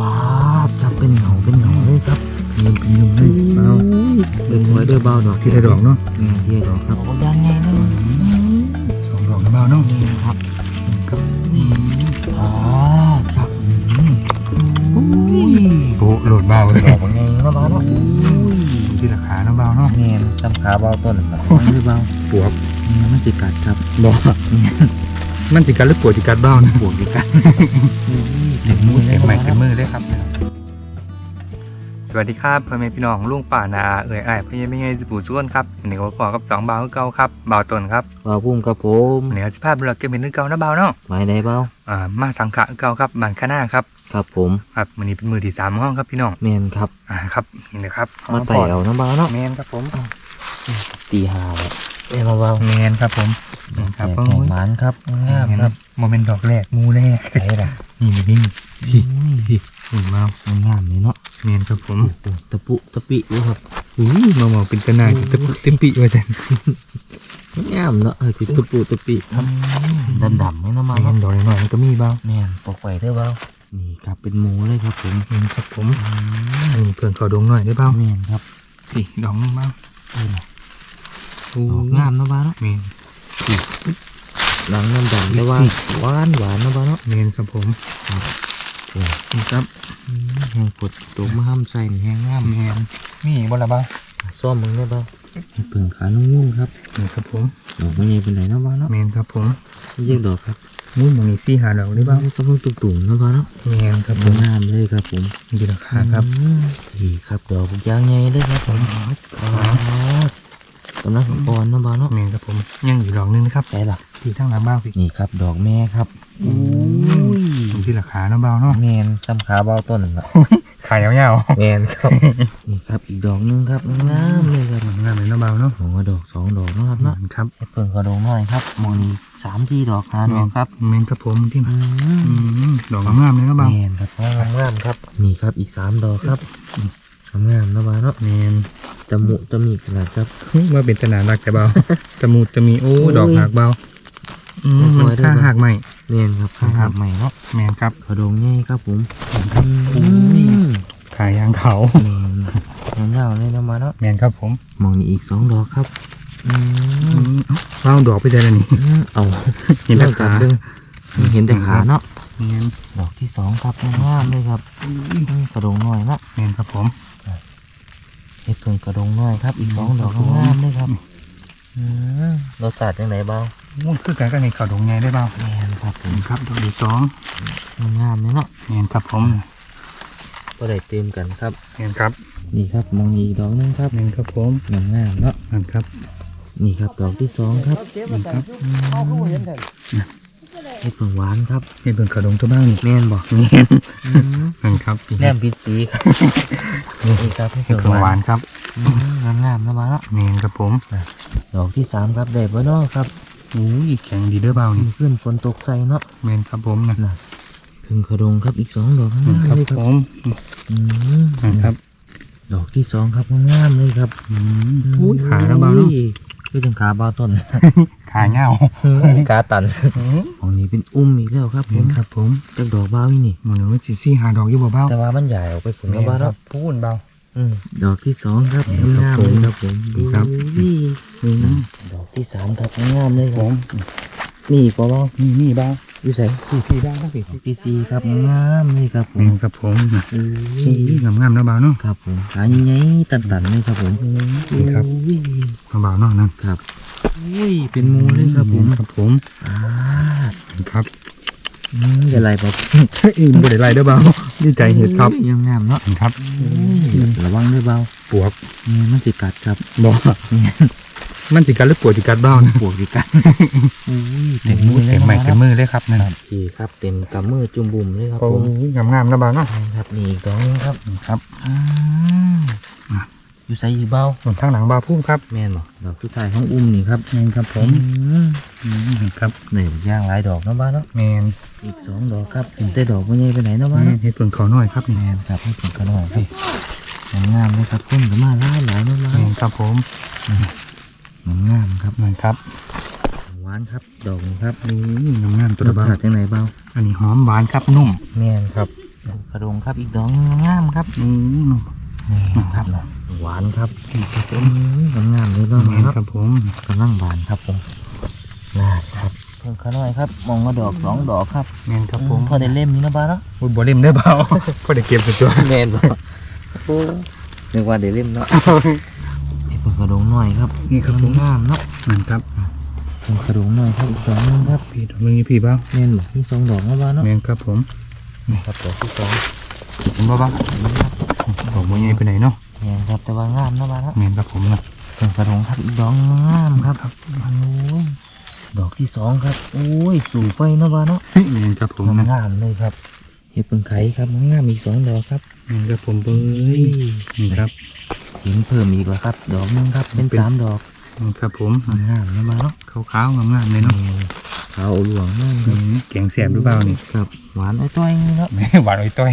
ว้าวครับเป็นเหงาเป็นเหงาเลยครับเป็นยุมเป็นยุมเลยเบาเป็นหวยด้วยเบาดอกที่ได้ดอกเนาะอืมที่ได้ดอกครับดังไงเลยสองดอกนะเบาเนาะนี่ครับครับอ๋อครับอืมโอ้โหลดเบาเลยดอกยังไงมาะเบาเนาะที่ราคาเนาะเบาเนาะเงี้ยจำขาเบาต้นครับด้วยเบาปวกมันจิกัดครับบ่มันจิกัดหรือปวดจิกัดเบ้านะปวดจิกัด มมือเต็มไม้เต็มมือเลยครับ สวัสดีครับพ่อแม่พี่น้องลุงป่านาอาเอ่ยอ้ายพี่ยังไม่ไงจะปู่ชวนครับวันนี้ก็พอกับสองเบาคือเก่าครับเบาต้นครับเบาพุ่มครับผมวันนี้เราจะพาไปเราเก็บเป็นนึกเก่านะเบาเนาะไม้ใดเบาอ่ามาสังขะคือเก่าครับบ้านข้าหน้าครับครับผมครับวันนี้เป็นมือที่สามของห้องครับพี่น้องแมนครับอ่าครับนี่นะครับมาไต่เอาน้ำเบาเนาะแมนครับผมตีหาเลยเอ้ยมาเบาแมนครับผม นี่คแขรับกโอ้แข่งยหมานครับงามแมนครับโมเมนต์ดอกแรกมูแรกใช่ล่ะนี่นี่พี่พี่นี่มามันงามเลยเนาะแมนครับผมโอ้ตะปุตะปิอยู่ครับอุ้ยมาหมอเป็นกระนายเต็มเต็มปีว่าจันงามเนาะเออสิตะปุตะปิครับดำดำๆนี่เนาะมาแมเนาะนดอกหน่อยๆมันก็มีบ้างแม่นปกไว้เด้อเบานี่ครับเป็นหมูเลยครับผมแมนครับผมอันนี้เพื่อนขอดงหน่อยได้บ้างแม่นครับพี่ดอกนึงบ้างเออน่ะโอ้ดอกงามเนาะบ้าเนาะแมน หลังน้ำดำแต่ว่าหวานหวานเนาะบ้าเนาะแมนครับผมโอ้นี่ครับอืมแห้งปวดตัวมาห้ามใส่นี่แห้งงามแมนมีอีกบ่ละบ้างซ่อมมึงได้บ้าเพิ่งขานุ่มๆครับนี่ครับผมดอกมันใหญ่เป็นไหนเนาะบ้าเนาะแมนครับผมเรียกดอกครับมุ้ยมันมีสี่หาดอกได้บ้างก็เพิ่งตุ่มๆเนาะบ้าเนาะแมนครับผมงามเลยครับผมมีราคาครับอืมนี่ครับดอกพวกยางใหญ่เลยครับผมครับ กำลังอ่อนเนาะบ้าเนาะแมนครับผมยังอยู่ดอกนึงนะครับใช่ล่ะที่ทั้งหลังบ้างพี่นี่ครับ ดอกแม่ครับอืมอยู่ที่ราคาเนาะบ้างเนาะแมนจำขาเบาต้นละขายยาวแมนครับนี่ครับอีกดอกหนึงครับงามเลยครับๆงามเลยเนาะบ้างเนาะผมว่าดอกสองดอกเนาะครับเนาะครับไอ้เพิ่งกระดงน้อยครับมองนี้สามที่ดอกหาดอกครับแมนครับผมที่อือืมมดอกงามๆเลยเนาะบ้างแมนครับงามงามครับนี่ครับอีกสามดอกครับ งามงามๆนะบ้าเนาะแมนจมูกจะมีขนาดครับว่าเป็นตนารักแต่เบาจมูกจะมีโอ้โอ้ยดอกหักเบาอืมสมัวยนด้วยค่านะหักใหม่แมนครับครับครับใหม่เนาะแมนครับกระดงง่ายครับผมครับอืมขายยางเขาแมนยาวๆเลยนะมาเนาะแมนครับผมมองนี่อีกสองดอกครับอือืมมเอ้าดอกไปใจแล้วนี่เอาเห็นแต่ขาเบิ่งเห็นแต่ขาเนาะแมนดอกที่สองครับงามเลยครับกระดงน้อยนะแมนครับผม เห็ดเพิ่งกระดงน้อยครับ อีกสองดอกงามเลยครับอืมรสชาติยังไงเบาโอ้คือกันก็ในเขาดงไงได้เบาแมนครับผมครับดอกที่สองงามเลยเนาะแมนครับผมก็ได้เต็มกันครับแมนครับ นี่ครับมองอีกดอกหนึงครับแมนครับผมงามงามๆเนาะนั่นครับ นี่ครับดอกที่สองครับแมนครับ เห็ดเพิ่งหวานครับนี่เป็นเขาดงตัวบ้างนี่แมนบอกแมนนั่นครับแนมพิษสีครับนี่ครับเห็ดเห็ดเพิ่งหหวาวานนครับงามงามๆนะมาเนาะแมนครับผมดอกที่สามครับได้บ่เนาะครับอุ้ยแข็งดีเด้อเบานี่มีขึ้นฝนตกใส่เนาะแมนครับผมนะน่ะพึ่งกระดงครับอีกสองดอกข้างหนั่นน้าครับเลยคผรับมอืมนั่นครับ ดอกที่สองครับงามๆเลยครับอืมอุ้ยขาแล้วเบาเนาะอุ้ย คือถึงขาเบาต้น ขาเงาขาตันของนี้เป็นอุ้มอีกแล้วครับผแมมนครับผมจากดอกเบาอีนี่หมันว่าสิซี่หาดอกอยู่บ่เบาแต่ว่ามันใหญ่ออกไปผลแมกระนบาครัเนาะบพูนเบาอืมดอกที่สองครับนี่ครับงามผมเลยครับผมนี่ครับอุ้ยอืมดอกที่สามครับงามเลยผครับม นี่ปอเบานี่นี่เบาอยู่ใส่พี่พี่บ้างครับพี่ดอกที่สี่ครับงามเลยครับผแมมนครับผมอุ้อุ้ยยงามงามๆนะเบาเนาะครับผมขาใหญ่ๆตันๆเลยครับผมนี่ครับอุ้ยมาเบาเนาะนั่นครับอุ้ยเป็นหมูเลยครับผมครับผมอ่าครับอืมอย่าไล่บอกอีบ่ได้ไรเด้อเบาดีใจเห็ดครับยังงามเนาะครับระวังด้วยเบาปวกนี่มันสิกัดครับบ่ มันจิกัดหรือปวดจิกัดเบ้านะปวกสิกัดอุ้ยเต็มมือเต็มไม้เต็มมือเลยครับนั่นพี่ครับเต็มกำมือจุ่มบุ่มเลยครับโอ้ผมยงามงามๆนะเบาเนาะครับนี่อีกดอกหนึงครับครับอืมอยู่ใส่อยู่เบาส่วนทางหลังเบาพุ่มครับแม่นบอกดอกทุกทายห้องอุ้มนี่ครับแมนครับผมอืมอืมครับนี่ย่างหลายดอกเนาะบ้านเนาะแมนอีกสองดอกครับเห็นแต่ดอกไม่ใหญ่ไปไหนเนาะบ้านแมเนาะนเห็ดเปลืองเขาหน่อยครับนี่แม่นครับให้ผมกันหน่อยครับงามๆเลยครับคุณก็มาหลายหลายเนาะบ้าแมนนครับผม งามๆครับนั่นครับหวานครับดอกนี้ครับอืมงามงามๆตัวรละสเบาชาติจังไหนเบาอันนี้หอมหวานครับนุ่มแม่นครับอกระดงครับอีกดอกงามครับอืมนี่ครับหวานครับอืมงามเลยเนาะแม่นครับครับผมกำลังบานครับผมน่าครับเพิ่งขาน้อยครับมองมาดอกสองดอกครับแม่นครับผมพอได้เล่มนี้นะบ้าเนาะโอ้ยบ่เล่มได้อเบาพอได้เก็บตัวแม่นบ่โอ้นึกว่าได้เล่มเนาะไอ้เพิ่งก ระดงน้อยครับนี่ครับผมงามเนาะนั่นครับเพิ่งกระดงน้อยครับอีกสองนึงครับพี่ดอกนึงนี่พี่เบ้าแม่นบ่มีสองดอกนะบ้าเนาะแม่นครับผมนี่ครับดอกที่สองผมบ่บ้าบอกบ่ใหญ่ไปไหนเนาะแม่นครับแต่ว่างามนะบ้าเนาะแม่นครับผมนะเพิ่งกระดงครับอีกดอกงามครับโอ้ยดอกที่สองครับโอ้ยสูงไปนะบ้าเนาะแม่นครับผมนะงามเลยครับเห็ดเพิ่งไข่ครับงามอีกสองดอกครับแม่ นครับผมเบ้ยนี่ครับเห็นเพิ่มอีกแล้วครับ ดอกหนึงครับ เป็นสามดอกนี่ครับผมงามนะมาเนาะขาวๆงามๆเลยเนาะขาวหลวงมากคอืรับมแกงแสบหรือเปล่านี่ครับ หวานไอ้ต้อยนี่ครับแม่หวานไว้ต้อย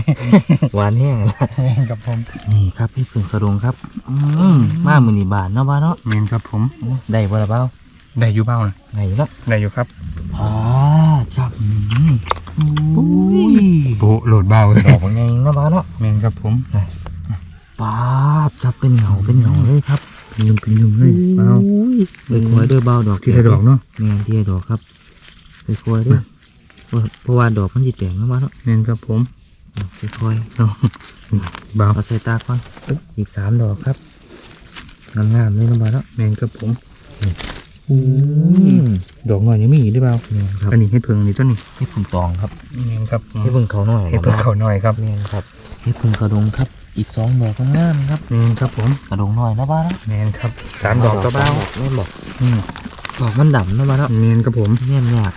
หวานแห้งละแม่นครับผมนี่ครับพี่เพิ่งกระดงครับอืมมามือนี่บานเนาะบ้านเนาะแม่นครับผมได้บ่ละเบ้าได้อยู่เบ้านะไงเนาะได้อยู่ครับอ่าครับ อืมอุ้ยโบะโหลดเบาเลยดอกไงเนาะบ้านเนาะแม่นครับผมปาดครับเป็นเหงาเป็นเหงาเลยครับเป็นยุงเป็นยุงเลยเบาอุ้ยไปคอยเด้อเบ้าดอกที่ได้ดอกเนาะแม่นที่ได้ดอกครับไปคอยเด้อเพราะว่าดอกมันจิแตกเนาะบ้านเนาะแม่นครับผมไปคอยเนาะเบาเอาใส่ตาก่อนอีกสามดอกครับงามๆเลยน้องบอลเนาะแม่นครับผมอืม ดอกหน่อยยังมีอีกได้เปล่าเนี่ยครับอันนี้เห็ดเพิงนี่ต้นนี่ให้พึ่งตองครับแม่นครับผมให้พึ่งเขาหน่อยเห็ดเพิงเขาหน่อยครับเมียนครับให้พึ่งกระดงครับ อีกสองดอกงามๆครับแม่นครับผมกระดงหน่อยนะบ้านเนาะแม่นครับสามดอกก็เบาแม่นบอกอืมดอกมันดำนะบ้านเนาะแม่นครับผมแม่นยาก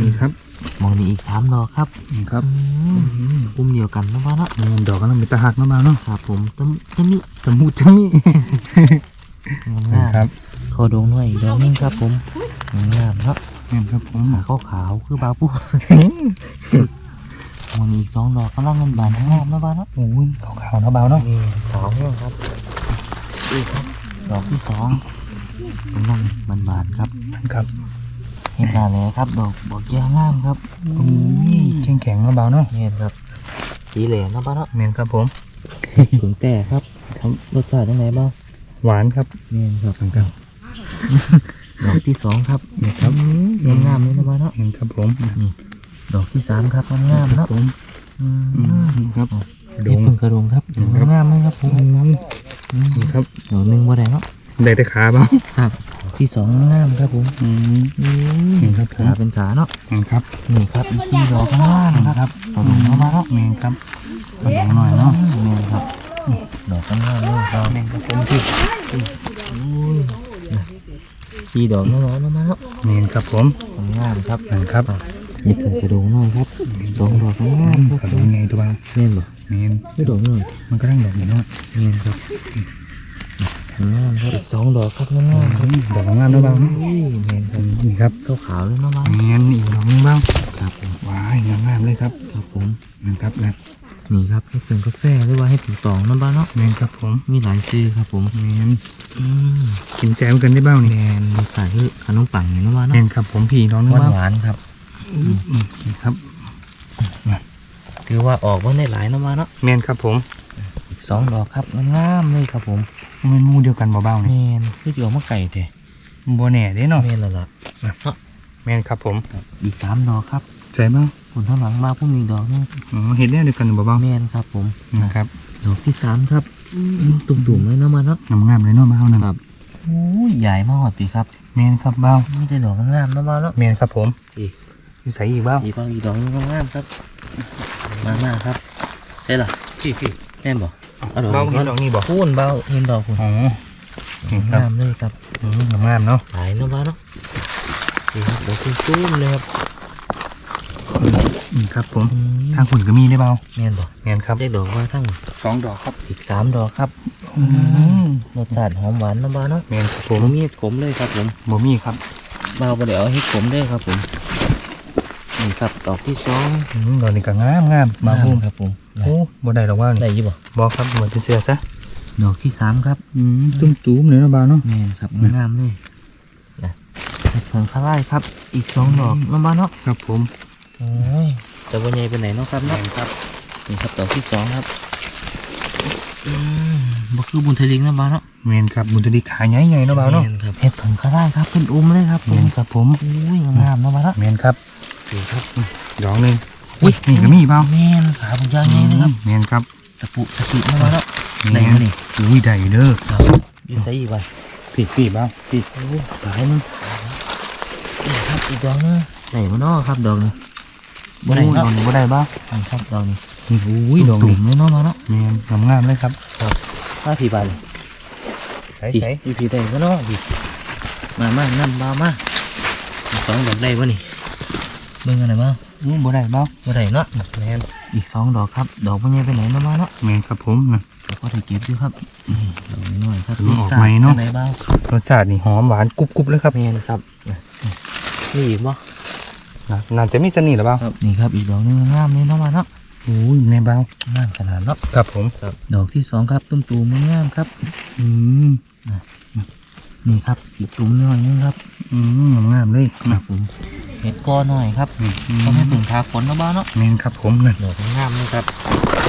นี่ครับมองนี่อีกสามดอกครับนี่ครับอืมปุ่มเดียวกันนะบ้านเนาะแม่นดอกกำลังมีตาหักมาเบาเนาะครับผมต้มต้มนี่สมุดจะมีงามครับ ๆเขาดงหน่อยอีกดอกนึงครับผมงามๆเนาะแม่นครับผมขาขาวขาวๆคือบาปูมันอีกสองดอกกำลังเงินบานทั้งงามนะบ้านเนาะโอ้ยขาวๆนะเบาเนาะนี่ขาวเนี่ยครับนี่ครับ ดอกที่สองกำลังบานบานๆครับครับเห็นหน้าเลยครับ ดอกบอกแย่งามครับโอ้ยแข็งแข็งๆนะเบาเนาะเห็นครับสีเหลืองนะบ้านเนาะแม่นครับผมถึงแต่ครับครับรสชาติยังไงบ้างหวานครับนี่ครับครับ ดอกที่สองครับนี่ครับงามงามๆเลยนะบ้านเนาะแม่นครับผมนี่ดอกที่สามครับงามงามๆเนาะผมอือืมมครับดงเพิ่งกระดงครับดงครับงามเลยครับผมนี่ครับดอกหนึ่งว่าไดเนาะได้แต่ขาเบาครับดอกที่สองงามครับผมอืมอืมนี่ครับผมขาเป็นขาเนาะนี่ครับนี่ครับอีกสี่ดอกข้างล่างนะครับกระดงเข้ามาเนาะแม่นครับขนมหน่อยเนาะนี่ครับดอกข้างล่างนี่ครับแม่นครับผมที่อุ้ย สี่ดอกน้อยๆแล้วมาเนาะแม่นครับผมงามครับนั่นครับนี่คือกระดงน้อยครับสองดอกข้างล่างคขรับนมไงตัวเบาเน่นบ่แม่นไม่ดอกน้อยมันก็ตั้งดอกอยู่เนาะเน่นครับงามครับอีกสองดอกครับงามครับดอกงามๆนะเบาเนาะอุ้ยเน่นครับนี่ครับขาวๆเลยเนาะมาแม่นอีกดอกหนึงเบาครับผมว้ายงามๆเลยครับครับผมนั่นครับนะ นี่ครับให้เป็นกาแฟหรือว่าให้ผงตองน้ำบ้านเนาะแม่นครับผมมีหลายชื่อครับผมแม่นอืมกินแซมกันได้เบ้าแมนี่นรสชาติคือขนมปังเนี่ยน้ำบ้านแม่เนาะนครับผมพี่น้องนึหงวานเบ้าหวานๆครับอืมนี่ครับถือว่าออกมาได้หลายน้ำบ้านเนาะแม่นครับผมอีกสองดอกครับงามๆเลยครับผมมันหมูเดียวกันเบาๆแมนี่นคือจะออกมาไก่เถอะบ่แน่เด้เนาะแมนและล่ะแม่นครับผมอีกสามดอกครับใจเบ้า ผลข้างหลังมาพุ่มอีกดอกหนึงอ๋อเห็นได้เดียวกันเบาแมนครับ ผมๆนะครับดอกที่สามครับตุ่มๆเลยน้ำบ้านเนาะงามๆเลยเนาะเบ้านั่นครับโอ้ยใหญ่มากปีครับแม่นครับเบ้าไม่ได้ดอกงามๆน้ำบ้านเนาะแม่นครับผมอีกอยู่ใส่อีกเบ้าอีกบางอีกดอกหนึงงามๆครับ มามาครับใช่หรอพี่พี่แม่นบอกเอาดอกเบ้านี้เห็นดอกนี้บ่พูนเบาเห็นดอกคุณอ๋อนี่ครับงามเลยครับอืมงามๆเนาะหายน้ำบ้านเนาะนี่ครับดอกคุณตุ้มเลยครับ นี่ครับผมอืมทางหุ่นก็มีได้เบ้าแม่นบอกแม่นครับได้ดอกว่าทั้งสองดอกครับอีกสามดอกครับอืมรสชาติหอมหวานน้ำบ้านเนาะแม่นครับผผมมมีเห็ดขมเลยครับผมบ่มีครับเบาไปเดี๋ยวเอาเห็ดขมด้วยครับผมนี่ครับดอกที่สองอืมดอกนี้ก็งามงามๆบาพุ่มครับผมโอ้บ่ได้หรอกว่าได้อยี่บ่บอกครับเหมือนเป็นเสือซะดอกที่สามครับอืมตุ้มตูมเลยนะบาเนาะแม่นครับงามเลยนะเห็ดเผิงคาไล่ครับ อีกสองดอกน้ำบ้านเนาะครับผมโอ้ย จะวันใหญ่ไปไหนเนาะครับแมเนาะนครับนี่ครับดอกที่สองครับอืมบ่คือบุญทลิงนะบ้าวเนาะแมนครับบุญทดีขาใหญ่ๆเนาะเบาเนาะแม่ครับเห็ดผึ่งก็ได้ครับเป็นอุ้มเลยครับแมนครับผมอุ้ยงามๆเนาะบ้าวเนาะแมนครับนี่ครับดอกหนึ่งอุ้ยนี่ก็มีเบาแม่นขาเป็นยางใหญ่เลยครับแมนครับตะปุตะปิเนาะบ้าวเนาะแมไหนนวะนี่อุ้ยได้เด้อครับอยู่ใส่อีกวันปีกปีกเบาปีกโอ้หลายนึงนี่ครับอีกดอกนึงไหนมาเนาะครับดอกนี้ บ่ได้ดเนาะอกนี้บ่ได้เบ้าอันครับดอกนี้นี่อุ้ยดอกตุ่นี้มเลยเนาะมาเนาะแมนงามๆเลยครับมาผีบานเลยใส่ผีใส่อยู่ผีได้มาเนาะผีมามานั่มามาอีกสองดอกได้วะนี่เบิ่งกันหน่อยบ้างอู้บ่ได้เบ้าบ่ได้เนาะแมนอีกสองดอกครับ ดอกมันยังไปไหนเนาะมาเนาะแมนครับผมนะแล้วก็ได้เก็บอยู่ครับนี่ดอกน้อยๆครับมันออกไหมเนาะไหนบ้างรสชาตินี่หอมหวานกรุบๆเลยครับแมนครับนี่อีกบ่ นะน่าจะมีเสน่ห์หรือเปล่าครับนี่ครับอีกดอกหนึงงามเลยเนาะมาเนาะอุ้ยแม่เบ้างามขนาดเนาะครับผมดอกที่สองครับตุ้มตูมงามครับ อืมนี่ครับอีกตุ้มน้อยนึงครับ อืมงามเลยครันะบผมเห็ดก้อหน่อยครับอืมต้องให้ถึงทาฝนเนาะบ้านเนาะแมนครับผมนะดอกงามเลยครับ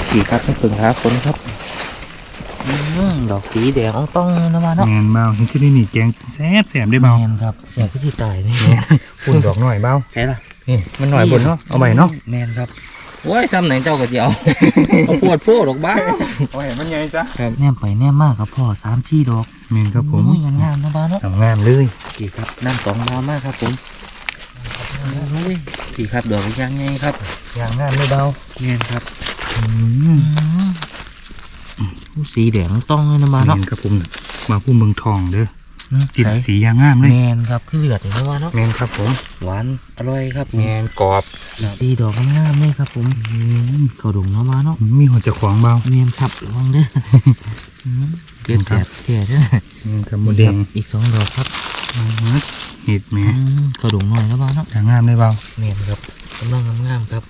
สีครับให้ถึงทาฝนครับอืม ดอกสีแดงอ่องต้องเลยนะบ้านเนาะแมนเบ้าเห็นชื่อนี่นี่แกงแซ่บแซ่บได้เบ้าแมนครับแสงก็ที่ตายนี่คุณดอกหน่อยเบ้าใช่ละนี่มันหน่อยบนเนาะเอาใหม่เนาะแมนครับโอ้ยซ้ำไหนเจ้าก็จะเอาเอาปวดโพดดอกบ้าโอ้ยมันใหญ่จ้ะครับแนมไปแนมมากครับพ่อสามที่ดอกแมนครับผมโอ้ยงามๆนะบ้านเนาะงามเลยผีครับนั่งสองมามากครับผมโอ้ยผีครับดอกยางไงครับอย่างงามเลยเบ้าแมนครับอืมผู้ สีแดงต้องเลยนะแมบ้านเนาะนครับผมมาผู้เมืองทองเด้อติดไหนสีอย่างงามเลยแมนครับคือเลือดเลยนะบ้านเนาะแมนครับผมหวานอร่อยครับแมนกรอบสีดอกงามเลยครับผมเขาดงเนาะมาเนาะมีหัวเจะของเบ้าแมนครับระวังเด้ออืมเกลียดแสบเกลียดเด้อแมนครับโมเดงอีกสองดอกครับเห็ดแม่อืมเขาดงหน่อยนะบ้านเนาะอย่างงามเลยเบ้าแมนครับกำลังงามๆครับ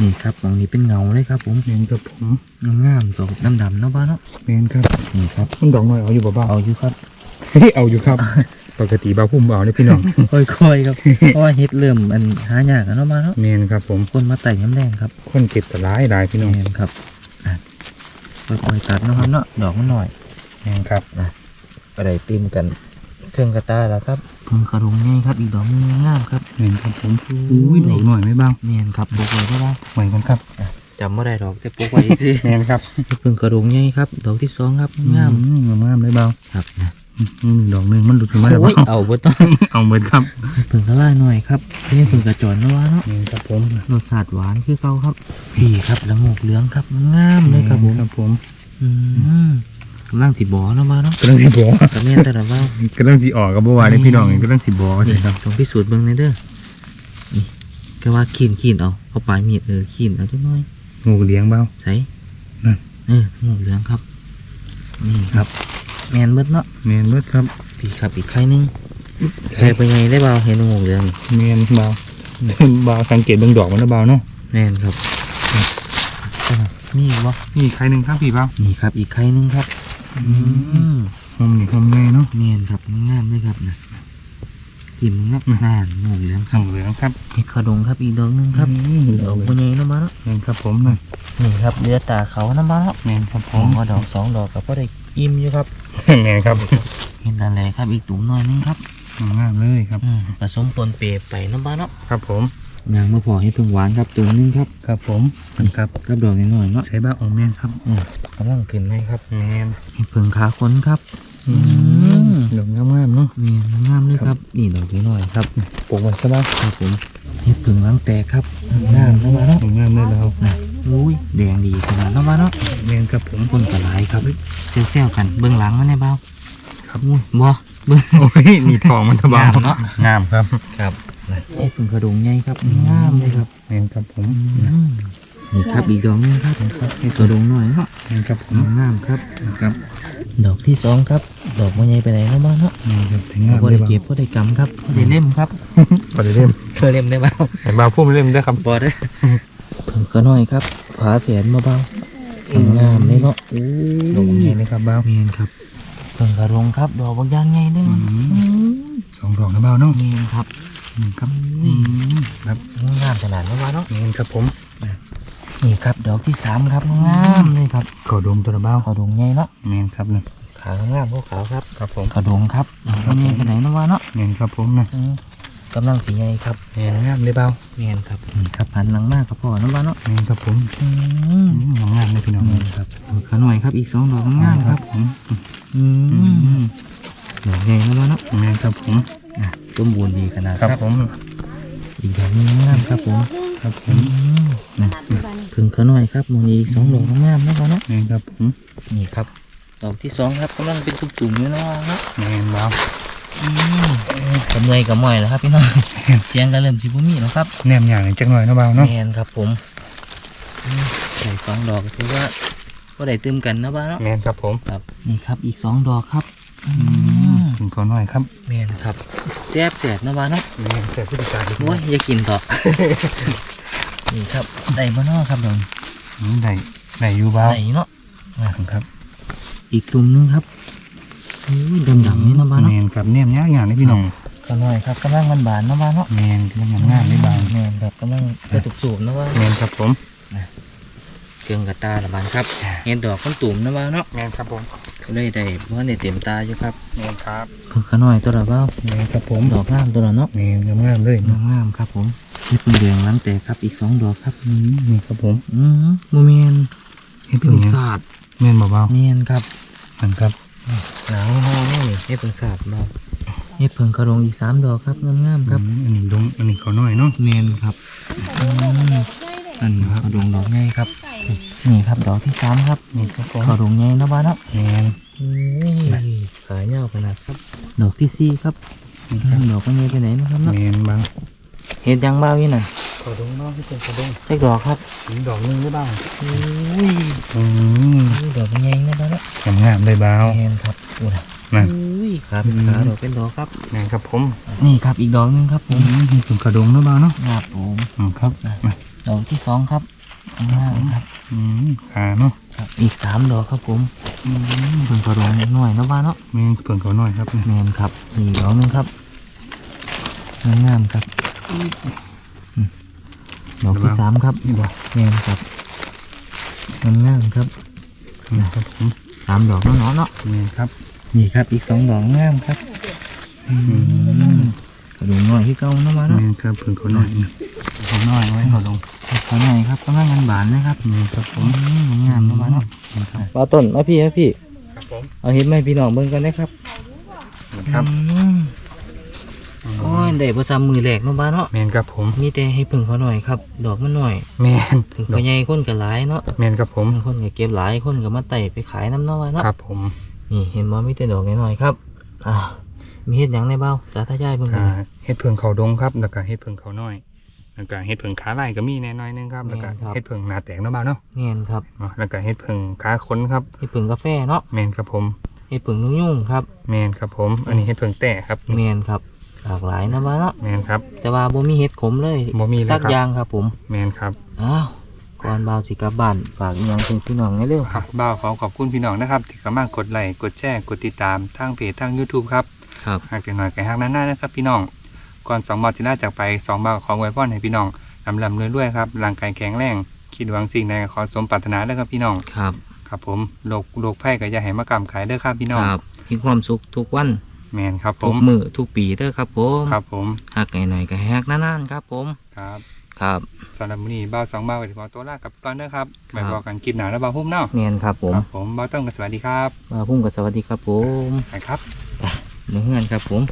นี่ครับตรงนี้เป็นเงาเลยครับ ผมแมนครับผมงามๆดอกดำๆเนาะบ้านเนาะแมนครับนี่ครับมันดอกหน่อยเอาอยู่บ่เบ้าเอาอยู่ครับเฮ้ยเอาอยู่ครับ ปกติเบ้าพุ่มเอาเนี่ยพี่น้องค่อยๆครับเพราะว่าเฮ็ดเริ่มอันหายากแล้วเนาะมาเนาะแมนครับ ผมคนมาแต่งน้ำแดงครับ คนเก็บแต่ร้ายหลายพี่น้องแมนครับอะค่อยๆตัดเนาะครับเนาะดอกมันหน่อยแมนครับก็ได้เต็มกัน เครื่องกระตายแล้วครับเพิ่งกระดงง่ายครับ อีกดอกหนึงงามครับแมนครับผมอุ้ยดอกหน่อยไหม่บ้างแมนครับปลูกไว้ได้บ้างเหมือนกันครับจำไม่ได้ดอกแต่ปลูกไว้สิแมนครับเพิ่งกระดงง่ายครับดอกที่สองครับงามอืงามงามเลยเบ้าครับนะอืมดอกหนึ่งมันหลุดขึ้นมาแล้วโอ้ยเบ้าเอาเบ่ต้องเอาเหมือนครับเพิ่งกระไล่หน่อยครับนี่เพิ่งกระจอนนะวะเนาะแมนครับผมรสชาติหวานคือเก่าครับพี่ครับละโงกเหลืองครับงามเลยครับผมครับผม อืมกำลังสิบอเนาะมาเนาะกำลังสิบอกับแม่นแต่ละว่ากำลังสิออกกับบัวาเลยพี่น้องกำลังสิบอใช่ครับต้องพิสูจน์เบิ่งในอยเด้อนี่ก็ว่าขีนขีนเอาเอาปลายมีดเออขีนเอาจังน้อยงูเลี้ยงเบ้าใส่นั่นเอองูเหลืองครับนี่ครับแมนเบิดเนาะแมนเบิดครับพี่ครับอีกไข่หนึงใครไปไงได้เบาเห็นงูเหลืองแมนเบาเบาสังเกตเบิ่งดอกมันนะเบาเนาะแมนครับมีอีกบ่นี่ใครหนึ่งข้างพี่เบานี่ครับอีกไข่หนึงครับอืม หอมนี่หอมไงเนาะแมนครับงามเลยครับนะจิ้มเนาะอืมนานงูเหลืองครับข้างเหลืองครับเห็ดขะดงครับอีกดอกหนึงครับอืมดอกบัวใหญ่เนาะมาเนาะแมนครับผมนะนี่ครับเรือตาเขาน้ำมาเนาะแมนครับผผมมว่าดอกสองดอกกับก็ได้อิ่มอยู่ครับแมนครับเห็นอะไรครับอีกตุ่มน้อยนึงครับงามเลยครับอืมผสมปนเปรย์ไปน้ำบ้านเนาะครับผม ยางมะพร้าวให้เพิ่งหวานครับตุ่มนึงครับครับผมครับกับดอกน้อยๆเนาะใช้บ้าของแมนครับอืมกำลังขึ้นไหมครับแมนให้เพิ่งขาคนครับอืมดอกงามๆเนาะนี่งามเลยครับนี่ดอกน้อยๆครับปลูกมันใช่บ้าครับผมเห็ดเพิ่งล้างแตกครับงามน้ำมาเนาะงามเลยเรานะอุ้ยแดงดีขนาดน้ำมาเนาะแมนครับผมคนกระไรครับเซลๆกันเบื้องหลังมันได้เบาครับอุ้ยบ่เบื้องโอ้ยมีทองมันทะบางามเนาะงามครับครับ เห็ดเพิ่งกระดงใหญ่ครับงามเลยครับแมนครับผมนี่ครับอีกดอกหนึงครับให้ตัวดงหน่อยเนาะแมนครับผมงามครับครับ ดอกที่สองครับ ดอกมันใหญ่ไปไหนแล้วบ้างเนาะแมนครับถึงงามพอเลได้ยบ้าเก็บพอได้กำครับพอได้เล่มครับพอได้เล่มเคยเล่มได้บ้างเห็นบ้าพุ่มเล่มได้ครับพอได้เพิ่งก็น้อยครับฝาแฝนมาเบาๆงามเลยเนาะดอกใหญ่เลยครับบ้าเมียนครับเพิ่งกระรงครับ ดอกบางอย่างใหญ่เด้ออืมสองดอกนะบ้าเนาะเมียนครับนี่ ครับอืมครับงามขนาดนี้ว่าเนาะแมนครับผมนี่ครับดอกที่สามครับงามเลยครับเขาดมตัวระเบ้าเขาดงใหญ่เนาะแมนครับนะขางามพวกขาวครับครับผมเขาดงครับไม่ใหญ่ไปไหนนะว่าเนาะแมนครับผมนะอืมกำลังสีใหญ่ครับแมนงามเลยเบ้าแมนครับนี่ครับหันหลังมากครับพ่อนะว่าเนาะแมนครับผมอืมอืมงามเลยพี่น้องแมนครับขาหน่อยครับอีกสองดอกงามครับผมอืมดอกใหญ่นะว่าเนาะแมนครับผมนะ สมบูรณ์ดีขนาดครับผมอีกดอกหนึงงามครับผมครับผอืมมนะพึ่งขาหน่อยครับมันอีกสองดอกงามนะว่าเนาะแมนครับผมนี่ครับดอกที่สองครับกำลังเป็นตุ่มๆอยู่นะว่าเนาะแมนเบ้าอืมกับเมอยกับมอยแล้วครับพี่น้องเสียงก็เริ่มชิบุมีแล้วครับแนมอย่างจังหน่อยเนาะเบ้าเนาะแมนครับผมอืมใส่สองดอกก็ถือว่าก็ได้ตื่มกันนะบ้าเนาะแมนครับผมครับนี่ครับอีกสองดอกครับอืมถึงเขาหน่อยครับแมน ครับแซ่บแสบนะบ้าเนาะแมนแต่ผู้จัดการโอ้ยอย่ากินดอกนี่ครับได้บ้านาะครับดอกอืมได้ได้อยู่เบ้าได้เนาะครับ อีกตุ่มหนึงครับอุ้ยดำๆนี่นะบ้าแมเนาะนครับเนี่ยยากอย่างนี้พี่น้องขน่อยครับกำลังมันบานนะบ้าเนาะแมนกำลังงามเลยเบ้าแมนครับกำลังกระตุกสูบนะว่าแมนครับผม เกลืองกระตาละบานครับเห็นดอกมันตุ่มนะบ้าเนาะแมนครับผมเลยได้เพราะในเต็มตาอยู่ครับแมนครับเพิ่งขน่อยตัวละเบ้าแมนครับผมดอกงามตัวละเนาะแมนงามๆเลยงามงามครับผมนี่เป็นเดืองหลังแต่ครับอีกสองดอกครับอืมนี่ครับผมอืมโมเมนเฮ็ดเพิ่งศาสตร์แม่นเบาเนียนครับๆมันครับหนาวห้องนี่เฮ็ดเพิ่งศาสตร์เบาเฮ็ดเพิ่งกระดงอีกสามดอกครับงามงามๆครับอืมอันนี้ดงอันนี้เขาน้อยเนาะเนียนครับอืมอันนี้กระดงดอกใหญ่ครับ นี่ครับดอกที่สามครับนี่ครับผมกระดงใหญ่นะบ้านเนาะแมนอุ้ยขายาวขนาดครับ ดอกที่สี่ครับนี่ครับดอกมันใหญ่ไปไหนนะครับเนาะแมนบางเฮ็ดยังบ้าวิน่ะเขาดงเนาะที่เป็นเขาดงเล็กดอกครับถึงดอกหนึงได้บ้างอุ้ยอืมอุ้ยดอกมันใหญ่นะบ้านเนาะงามๆเลยเบาแมนครับอุ้ยนั่นอุ้ยขาอืเป็นมขาดอกเป็นดอกครับแมนครับผม นี่ครับอีกดอกหนึงครับผอืมมนี่เป็นเขาดงเนาะเบาเนาะครับผมอืมครับมาดอกที่สองครับ งามครับอืมขาเนาะครับอีกสามดอกครับผมอืมเพิ่งกระดองหน่อยนะบ้านเนาะแมนเพิ่งเขาน้อยครับแมนครับนี่ดอกหนึงครับงามๆครับอืมดอกที่สามครับนี่บ่แมนครับงามๆครับนี่ครับผมสามดอกเนาะเนาะแมนครับ นี่ครับอีกสองดอกงามครับอืมกระดองหน่อยที่เก่านะบ้านแมเนาะนครับเพิ่งเขาน้อยนี่เขาน้อยไว้เขาดง ขอหน่อยครับกำลังงานบานนะครับแมนครับผมงามนะบ้านเนาะครับปลาต้นมาพี่มาพี่ครับผมเอาเห็ดไหมาให้พี่น้องเบิ่งกันนะครับครับอืมโอ้ยได้ประจำมือแหลกเนาะบ้านเนาะแมนครับผมมีแต่ให้เพิ่งเขาหน่อยครับ ดอกมันหน่อยแมนเพิ่งเขาใหญ่คนก็หลายเนาะแมนครับผมบางคนก็เก็บหลายคนก็มาไต่ไปขายน้ำเนาะว่าเนาะครับผมนี่เห็นบ่มีแต่ดอกน้อยๆครับอ่ามีเห็ดหยังในเบ้าสาธยายเบิ่งกันอ่าเฮ็ดเพิงเขาดงครับแล้วก็เฮ็ดเพิงเขาน้อย แล้วก็เฮ็ดเพิงขาลายก็มีแน่น้อยนึงครับแล้วก็เฮ็ดเพิงหน้าแตกเนาะบ่าวเนาะแม่นครับอ๋อแล้วก็เฮ็ดเพิงขาค้นครับเห็ดเพิ่งกาแฟเนาะแมนครับผมเห็ดเพิ่งนุ่งยุ่งครับแมนครับผม อันนี้เฮ็ดเพิงแต่ครับแม่นครับหลากหลายนะบ้านเนาะแมนครับ แต่ว่าบ่มีเห็ดขมเลยบ่มีเลยสักครับอย่างครับผมแมนครับอ้าวก่อนบ่าวสิกลับบ้านฝากอีหยังถึงพี่น้องให้เร็วครับบ่าวขอขอบคุณพี่น้องนะครับ ที่เข้ามากดไลค์กดแชร์กดติดตามทางเพจทาง YouTube ครับครับหากเป็นหน่อยไก่ฮักนั้นหน้านะครับพี่น้อง ก่อนสองบาทที่น่าจากไปสองบาทของไว้พ่อนให้พี่น้องลำลำรวยๆครับร่างกายแข็งแรง คิดหวังสิ่งใดขอสมปรารถนาเด้อครับพี่น้องครับ ครับผมโรคโรคภัยก็อย่าให้มากำขายเด้อครับพี่น้องครับมีความสุขทุกวันแมนครับผทุกมมื้อทุกปีเด้อครับผมครับผมหักหน่อยๆก็ให้หักนานๆครับผมครับครับสำหรับมื้อนี้บ้าวสองบ้าวก็สิขอตัวลากับก่อนเด้อครับครับไปบอกกันคลิปหน้าแล้วบ้าวพุ่มเนาะแม่นครับผมครับผมบ้าวต้นก็สวัสดีครับมาพุ่งกับสวัสดีครับผม ไปครับมื้อเฮือนครับผม